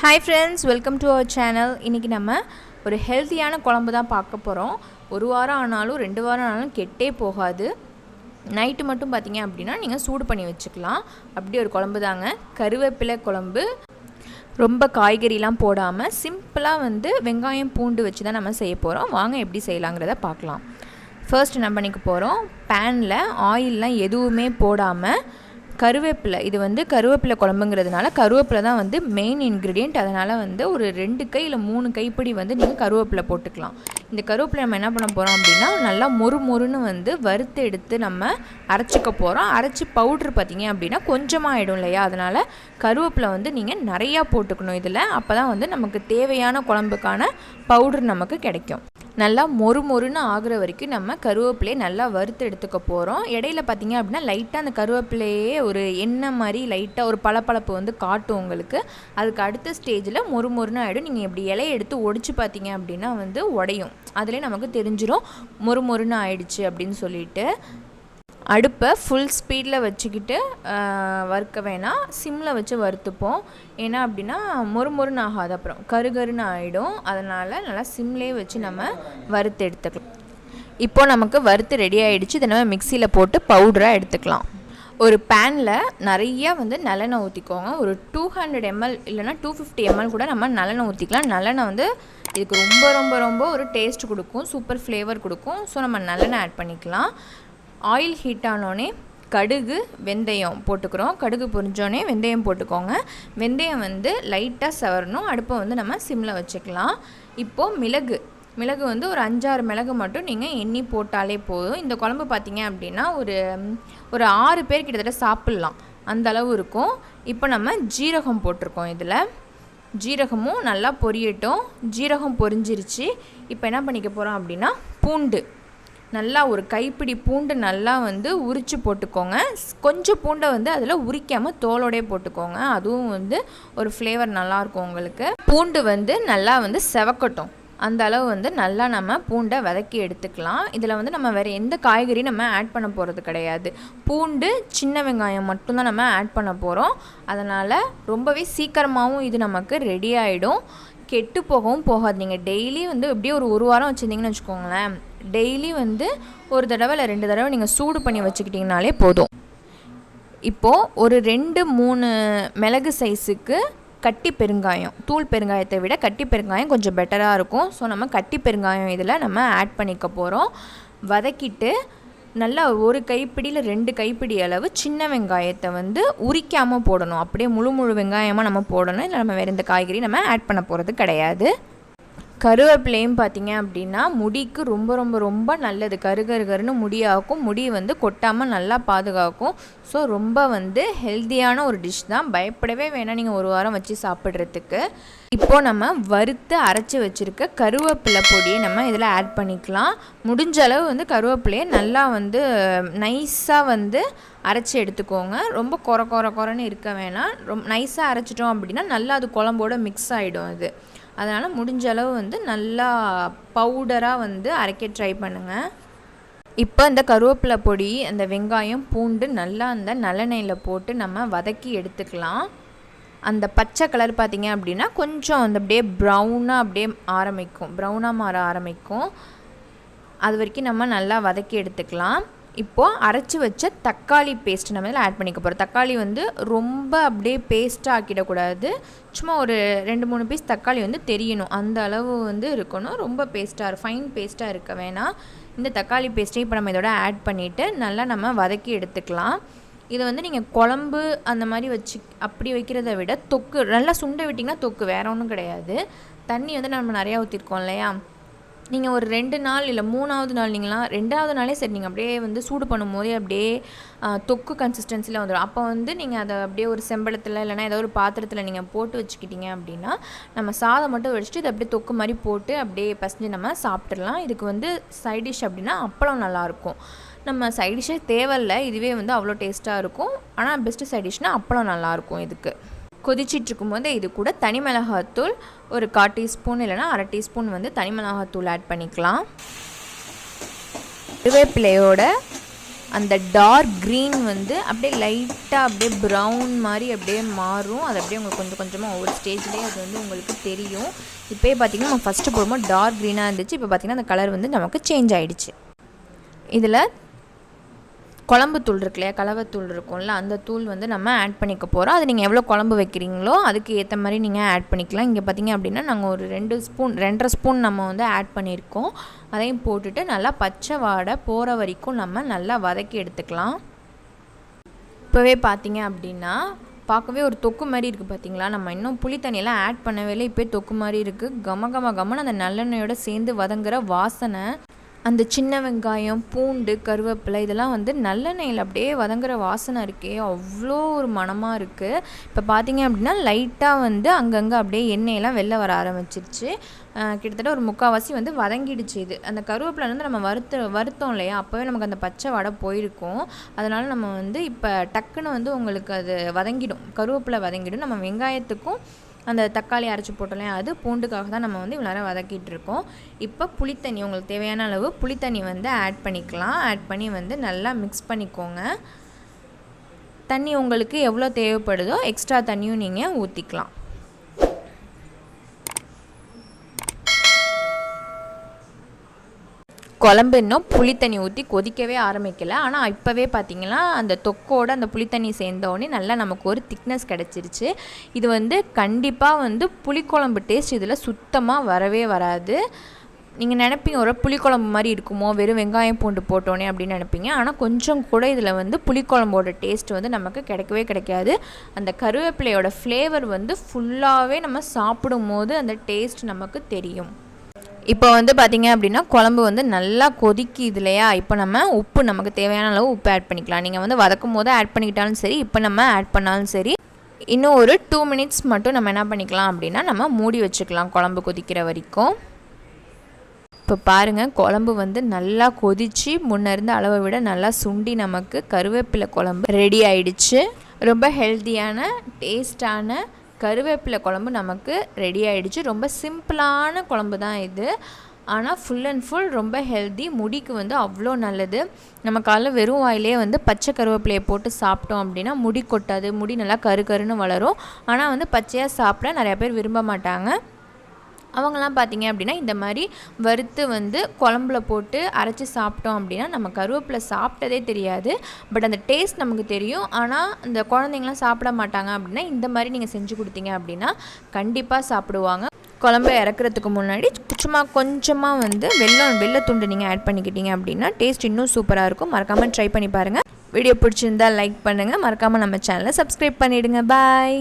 Hi friends welcome to our channel இன்றைக்கி நம்ம ஒரு ஹெல்த்தியான குழம்பு தான் பார்க்க போகிறோம் ஒரு வாரம் ஆனாலும் ரெண்டு வாரம் ஆனாலும் கெட்டே போகாது. நைட்டு மட்டும் பார்த்தீங்க அப்படின்னா நீங்கள் சூடு பண்ணி வச்சுக்கலாம். அப்படி ஒரு குழம்பு தாங்க. கருவேப்பிலை குழம்பு ரொம்ப காய்கறிலாம் போடாமல் சிம்பிளாக வந்து வெங்காயம் பூண்டு வச்சு தான் நம்ம செய்ய போகிறோம் வாங்க எப்படி செய்யலாங்கிறத பார்க்கலாம். ஃபர்ஸ்ட் நம்ம பண்ணிக்க போகிறோம் பேனில் ஆயிலெலாம் எதுவுமே போடாமல் கருவேப்பிலை. இது வந்து கருவேப்பிலை குழம்புங்கிறதுனால கருவேப்பிலை தான் வந்து மெயின் இன்க்ரீடியண்ட் அதனால் வந்து ஒரு ரெண்டு கை இல்லை மூணு கைப்பிடி வந்து நீங்கள் கருவேப்பிலை போட்டுக்கலாம். இந்த கருவேப்பிலை நம்ம என்ன பண்ண போகிறோம் அப்படின்னா நல்லா மொறு மொறுன்னு வந்து வறுத்து எடுத்து நம்ம அரைச்சிக்க போகிறோம் அரைச்சி பவுட்ரு பார்த்தீங்க அப்படின்னா கொஞ்சமாக ஆகிடும் இல்லையா? அதனால் கருவேப்பிலை வந்து நீங்கள் நிறையா போட்டுக்கணும் இதில். அப்போ தான் வந்து நமக்கு தேவையான குழம்புக்கான பவுட்ரு நமக்கு கிடைக்கும். நல்லா மொறு மொறுன்னு ஆகிற வரைக்கும் நம்ம கருவேப்பிலையை நல்லா வறுத்து எடுத்துக்க போகிறோம் இடையில பார்த்திங்க அப்படின்னா லைட்டாக அந்த கருவேப்பிலையே ஒரு எண்ணெய் மாதிரி லைட்டாக ஒரு பளபளப்பு வந்து காட்டும் உங்களுக்கு. அதுக்கு அடுத்த ஸ்டேஜில் மொறு மொறுன்னு ஆகிடும் நீங்கள் இப்படி இலையை எடுத்து ஒடிச்சு பார்த்தீங்க அப்படின்னா வந்து உடையும். அதுலேயே நமக்கு தெரிஞ்சிடும் மொறு மொறுன்னு ஆயிடுச்சு அப்படின்னு சொல்லிட்டு. அடுப்பை ஃபுல் ஸ்பீடில் வச்சுக்கிட்டு வறுக்க வேணாம். சிம்மில் வச்சு வறுத்துப்போம். ஏன்னா அப்படின்னா மொறு மொறுன்னு ஆகாது. அப்புறம் கருகருன்னு ஆகிடும் அதனால் நல்லா சிம்லேயே வச்சு நம்ம வறுத்து எடுத்துக்கலாம். இப்போ நமக்கு வறுத்து ரெடி ஆகிடுச்சு இதை நம்ம மிக்சியில் போட்டு பவுடராக எடுத்துக்கலாம். ஒரு பேனில் நிறையா வந்து நல்லெண்ணெய் ஊற்றிக்கோங்க ஒரு டூ ஹண்ட்ரட் எம்எல் இல்லைனா டூ ஃபிஃப்டி எம்எல் கூட நம்ம நல்லெண்ணெய் ஊற்றிக்கலாம் நல்லெண்ணெய் வந்து இதுக்கு ரொம்ப ரொம்ப ரொம்ப ஒரு டேஸ்ட் கொடுக்கும். சூப்பர் ஃப்ளேவர் கொடுக்கும். ஸோ நம்ம நல்லெண்ணெய் ஆட் பண்ணிக்கலாம். ஆயில் ஹீட் ஆனோடனே கடுகு வெந்தயம் போட்டுக்கிறோம். கடுகு பொரிஞ்சோடனே வெந்தயம் போட்டுக்கோங்க. வெந்தயம் வந்து லைட்டாக சவரணும். அடுப்பை வந்து நம்ம சிம்மில் வச்சுக்கலாம். இப்போது மிளகு. மிளகு வந்து ஒரு அஞ்சாறு மிளகு மட்டும் நீங்கள் எண்ணி போட்டாலே போதும். இந்த குழம்பு பார்த்தீங்க அப்படின்னா ஒரு ஒரு ஆறு பேர் கிட்டத்தட்ட சாப்பிட்லாம். அந்த அளவு இருக்கும். இப்போ நம்ம ஜீரகம் போட்டிருக்கோம் இதில். ஜீரகமும் நல்லா பொரியட்டும். ஜீரகம் பொரிஞ்சிருச்சு. இப்போ என்ன பண்ணிக்க போகிறோம் அப்படின்னா பூண்டு. நல்லா ஒரு கைப்பிடி பூண்டு நல்லா வந்து உரித்து போட்டுக்கோங்க. ஸ்- கொஞ்சம் பூண்டை வந்து அதில் உரிக்காமல் தோலோடே போட்டுக்கோங்க. அதுவும் வந்து ஒரு ஃப்ளேவர் நல்லாயிருக்கும் உங்களுக்கு. பூண்டு வந்து நல்லா வந்து செவக்கட்டும். அந்த அளவு வந்து நல்லா நம்ம பூண்டை வதக்கி எடுத்துக்கலாம். இதில் வந்து நம்ம வேறு எந்த காய்கறியும் நம்ம ஆட் பண்ண போகிறது கிடையாது. பூண்டு சின்ன வெங்காயம் மட்டும்தான் நம்ம ஆட் பண்ண போகிறோம் அதனால் ரொம்பவே சீக்கிரமாகவும் இது நமக்கு ரெடி ஆகிடும் கெட்டு போகவும் போகாது நீங்கள் டெய்லி வந்து எப்படியும் ஒரு ஒரு வாரம் வச்சுருந்தீங்கன்னு வச்சுக்கோங்களேன். டெய்லி வந்து ஒரு தடவை இல்லை ரெண்டு தடவை நீங்கள் சூடு பண்ணி வச்சுக்கிட்டிங்கனாலே போதும். இப்போது ஒரு ரெண்டு மூணு மிளகு சைஸுக்கு கட்டி பெருங்காயம் தூள் பெருங்காயத்தை விட கட்டி பெருங்காயம் கொஞ்சம் பெட்டராக இருக்கும். ஸோ நம்ம கட்டி பெருங்காயம் இதில் நம்ம ஆட் பண்ணிக்க போகிறோம் வதக்கிட்டு நல்லா ஒரு கைப்பிடியில் ரெண்டு கைப்பிடி அளவு சின்ன வெங்காயத்தை வந்து உரிக்காமல் போடணும். அப்படியே முழு முழு வெங்காயமாக நம்ம போடணும். இல்லை நம்ம வேறு எந்த காய்கறி நம்ம ஆட் பண்ண போகிறது கிடையாது. கருவேப்பிலையும் பார்த்தீங்க அப்படின்னா முடிக்கு ரொம்ப ரொம்ப ரொம்ப நல்லது. கரு கருன்னு முடியாக்கும். முடி வந்து கொட்டாமல் நல்லா பாதுகாக்கும். ஸோ ரொம்ப வந்து ஹெல்த்தியான ஒரு டிஷ் தான். பயப்படவே வேணாம் நீங்கள் ஒரு வாரம் வச்சு சாப்பிட்றதுக்கு. இப்போ நம்ம வறுத்து அரைச்சி வச்சுருக்க கருவேப்பிலை பொடியை நம்ம இதில் ஆட் பண்ணிக்கலாம். முடிஞ்ச அளவு வந்து கருவேப்பிலையை நல்லா வந்து நைஸாக வந்து அரைச்சி எடுத்துக்கோங்க. ரொம்ப கொர கொர குறைன்னு இருக்க வேணாம். ரொம்ப நைஸாக அரைச்சிட்டோம் அப்படின்னா நல்லா அது குழம்போட மிக்ஸ் ஆகிடும் அது. அதனால் முடிஞ்ச அளவு வந்து நல்லா பவுடராக வந்து அரைக்க ட்ரை பண்ணுங்கள் இப்போ இந்த கருவேப்பிலை பொடி அந்த வெங்காயம் பூண்டு நல்லா அந்த நல்லெண்ணெயில் போட்டு நம்ம வதக்கி எடுத்துக்கலாம். அந்த பச்சை கலர் பார்த்திங்க அப்படின்னா கொஞ்சம் அந்த அப்படியே ப்ரௌனாக அப்படியே ஆரம்பிக்கும். ப்ரௌனாக மாற ஆரம்பிக்கும். அது வரைக்கும் நம்ம நல்லா வதக்கி எடுத்துக்கலாம். இப்போது அரைச்சி வச்ச தக்காளி பேஸ்ட் நம்ம இதில் ஆட் பண்ணிக்க போகிறோம் தக்காளி வந்து ரொம்ப அப்படியே பேஸ்ட்டாக ஆக்கிடக்கூடாது. சும்மா ஒரு ரெண்டு மூணு பீஸ் தக்காளி வந்து தெரியணும். அந்த அளவு வந்து இருக்கணும். ரொம்ப பேஸ்ட்டாக ஃபைன் பேஸ்ட்டாக இருக்க வேணாம். இந்த தக்காளி பேஸ்ட்டையும் இப்போ நம்ம இதோட ஆட் பண்ணிவிட்டு நல்லா நம்ம வதக்கி எடுத்துக்கலாம். இதை வந்து நீங்கள் குழம்பு அந்த மாதிரி வச்சு அப்படி வைக்கிறத விட தொக்கு நல்லா சுண்டை விட்டிங்கன்னா தொக்கு வேற ஒன்றும் கிடையாது. தண்ணி வந்து நம்ம நிறையா ஊற்றிருக்கோம் இல்லையா? நீங்கள் ஒரு ரெண்டு நாள் இல்லை மூணாவது நாள் நீங்களாம் ரெண்டாவது நாளே சரி நீங்கள் அப்படியே வந்து சூடு பண்ணும்போதே அப்படியே தொக்கு கன்சிஸ்டன்சியில் வந்துடும் அப்போ வந்து நீங்கள் அதை அப்படியே ஒரு செம்பளத்தில் இல்லைனா ஏதோ ஒரு பாத்திரத்தில் நீங்கள் போட்டு வச்சுக்கிட்டீங்க அப்படின்னா நம்ம சாதம் மட்டும் வச்சுட்டு இதை அப்படியே தொக்கு மாதிரி போட்டு அப்படியே பசஞ்சு நம்ம சாப்பிட்றலாம் இதுக்கு வந்து சைட் டிஷ் அப்படின்னா அப்பளம் நல்லாயிருக்கும் நம்ம சைட் டிஷ்ஷே தேவையில்லை இதுவே வந்து அவ்வளோ டேஸ்ட்டாக இருக்கும். ஆனால் பெஸ்ட்டு சைட் டிஷ்னால் அப்பளம் நல்லாயிருக்கும் இதுக்கு. கொதிச்சிட்டு இருக்கும்போது இது கூட தனி மிளகாத்தூள் ஒரு கால் டீஸ்பூன் இல்லைனா அரை டீஸ்பூன் வந்து தனி மிளகாத்தூள் ஆட் பண்ணிக்கலாம். கருவேப்பிலையோட அந்த டார்க் க்ரீன் வந்து அப்படியே லைட்டாக அப்படியே ப்ரௌன் மாதிரி அப்படியே மாறும். அது அப்படியே உங்களுக்கு கொஞ்சம் கொஞ்சமாக ஒவ்வொரு ஸ்டேஜ்லேயே அது வந்து உங்களுக்கு தெரியும். இப்போயே பார்த்தீங்கன்னா நம்ம ஃபஸ்ட்டு போடும்போது டார்க் க்ரீனாக இருந்துச்சு. இப்போ பார்த்திங்கன்னா அந்த கலர் வந்து நமக்கு சேஞ்ச் ஆகிடுச்சு இதில் குழம்பு தூள் இருக்கு இல்லையா கலவைத்தூள் இருக்கும்ல அந்த தூள் வந்து நம்ம ஆட் பண்ணிக்க போகிறோம் அது நீங்கள் எவ்வளோ குழம்பு வைக்கிறீங்களோ அதுக்கு ஏற்ற மாதிரி நீங்கள் ஆட் பண்ணிக்கலாம். இங்கே பார்த்தீங்க அப்படின்னா நாங்கள் ஒரு ரெண்டு ஸ்பூன் ரெண்டரை ஸ்பூன் நம்ம வந்து ஆட் பண்ணியிருக்கோம். அதையும் போட்டுட்டு நல்லா பச்சை வாடை போகிற வரைக்கும் நம்ம நல்லா வதக்கி எடுத்துக்கலாம். இப்போவே பார்த்தீங்க அப்படின்னா பார்க்கவே ஒரு தொக்கு மாதிரி இருக்குது பார்த்தீங்களா நம்ம இன்னும் புளி தண்ணியெல்லாம் ஆட் பண்ணவே இல்லை. இப்போ தொக்கு மாதிரி இருக்குது கம கம கமன்னு அந்த நல்லெண்ணெயோட சேர்ந்து வதங்குற வாசனை. அந்த சின்ன வெங்காயம் பூண்டு கருவேப்பிலை இதெல்லாம் வந்து நல்லெண்ணெயில் அப்படியே வதங்குற வாசனை இருக்கே. அவ்வளோ ஒரு மணமாக இருக்குது இப்போ பார்த்தீங்க அப்படின்னா லைட்டாக வந்து அங்கங்கே அப்படியே எண்ணெயெல்லாம் வெளில வர ஆரம்பிச்சிருச்சு. கிட்டத்தட்ட ஒரு முக்கால்வாசி வந்து வதங்கிடுச்சு இது. அந்த கருவேப்பிலை வந்து நம்ம வறுத்து வருத்தோம் இல்லையா? அப்போவே நமக்கு அந்த பச்சை வடை போயிருக்கும். அதனால் நம்ம வந்து இப்போ டக்குன்னு வந்து உங்களுக்கு அது வதங்கிடும். கருவேப்பிலை வதங்கிடும். நம்ம வெங்காயத்துக்கும் அந்த தக்காளி அரைச்சி போட்டோம் அது பூண்டுக்காக தான் நம்ம வந்து இவ்வளோ நேரம் வதக்கிட்டு இருக்கோம். இப்போ புளித்தண்ணி உங்களுக்கு தேவையான அளவு புளித்தண்ணி வந்து ஆட் பண்ணிக்கலாம். ஆட் பண்ணி வந்து நல்லா மிக்ஸ் பண்ணிக்கோங்க. தண்ணி உங்களுக்கு எவ்வளோ தேவைப்படுதோ எக்ஸ்ட்ரா தண்ணியும் நீங்கள் ஊற்றிக்கலாம் குழம்பு இன்னும் புளித்தண்ணி ஊற்றி கொதிக்கவே ஆரம்பிக்கலை. ஆனால் இப்போவே பார்த்தீங்கன்னா அந்த தொக்கோட அந்த புளித்தண்ணி சேர்ந்தோடனே நல்லா நமக்கு ஒரு திக்னஸ் கிடச்சிருச்சு. இது வந்து கண்டிப்பாக வந்து புளிக்குழம்பு டேஸ்ட் இதில் சுத்தமாக வரவே வராது. நீங்கள் நினைப்பீங்க ஒரு புளிக்குழம்பு மாதிரி இருக்குமோ? வெறும் வெங்காயம் பூண்டு போட்டோன்னே அப்படின்னு நினைப்பீங்க. ஆனால் கொஞ்சம் கூட இதில் வந்து புளிக்குழம்போட டேஸ்ட் வந்து நமக்கு கிடைக்கவே கிடைக்காது. அந்த கருவேப்பிலையோட ஃப்ளேவர் வந்து ஃபுல்லாகவே நம்ம சாப்பிடும் போது அந்த டேஸ்ட் நமக்கு தெரியும். இப்போ வந்து பார்த்திங்க அப்படின்னா குழம்பு வந்து நல்லா கொதிக்குது இல்லையா இப்போ நம்ம உப்பு நமக்கு தேவையான அளவு உப்பு ஆட் பண்ணிக்கலாம். நீங்கள் வந்து வதக்கும் போது ஆட் பண்ணிக்கிட்டாலும் சரி இப்போ நம்ம ஆட் பண்ணாலும் சரி இன்னும் ஒரு டூ மினிட்ஸ் மட்டும் நம்ம என்ன பண்ணிக்கலாம் அப்படின்னா நம்ம மூடி வச்சுக்கலாம் குழம்பு கொதிக்கிற வரைக்கும். இப்போ பாருங்கள் குழம்பு வந்து நல்லா கொதித்து முன்ன இருந்த அளவை விட நல்லா சுண்டி நமக்கு கருவேப்பிலை குழம்பு ரெடி ஆயிடுச்சு. ரொம்ப ஹெல்த்தியான டேஸ்டான கருவேப்பிலை குழம்பு நமக்கு ரெடி ஆகிடுச்சு ரொம்ப சிம்பிளான குழம்பு தான் இது. ஆனால் ஃபுல் அண்ட் ஃபுல் ரொம்ப ஹெல்தி முடிக்கு வந்து அவ்வளோ நல்லது. நம்ம காலைல வெறும் வாயிலே வந்து பச்சை கருவேப்பிலையை போட்டு சாப்பிட்டோம் அப்படின்னா முடி கொட்டாது. முடி நல்லா கரு கருன்னு வளரும். ஆனால் வந்து பச்சையாக சாப்பிட நிறையா பேர் விரும்ப மாட்டாங்க. அவங்களாம் பார்த்தீங்க அப்படின்னா இந்த மாதிரி வறுத்து வந்து குழம்புல போட்டு அரைச்சி சாப்பிட்டோம் அப்படின்னா நம்ம கருவேப்பிலை சாப்பிட்டதே தெரியாது. பட் அந்த டேஸ்ட் நமக்கு தெரியும். ஆனால் இந்த குழந்தைங்களாம் சாப்பிட மாட்டாங்க அப்படின்னா இந்த மாதிரி நீங்கள் செஞ்சு கொடுத்தீங்க அப்படின்னா கண்டிப்பாக சாப்பிடுவாங்க. குழம்பு இறக்குறதுக்கு முன்னாடி சும்மா கொஞ்சமாக வந்து வெள்ளம் வெள்ளத்துண்டு நீங்கள் ஆட் பண்ணிக்கிட்டீங்க அப்படின்னா டேஸ்ட் இன்னும் சூப்பராக இருக்கும். மறக்காமல் ட்ரை பண்ணி பாருங்கள் வீடியோ பிடிச்சிருந்தா லைக் பண்ணுங்கள் மறக்காமல் நம்ம சேனலை சப்ஸ்கிரைப் பண்ணிவிடுங்க பாய்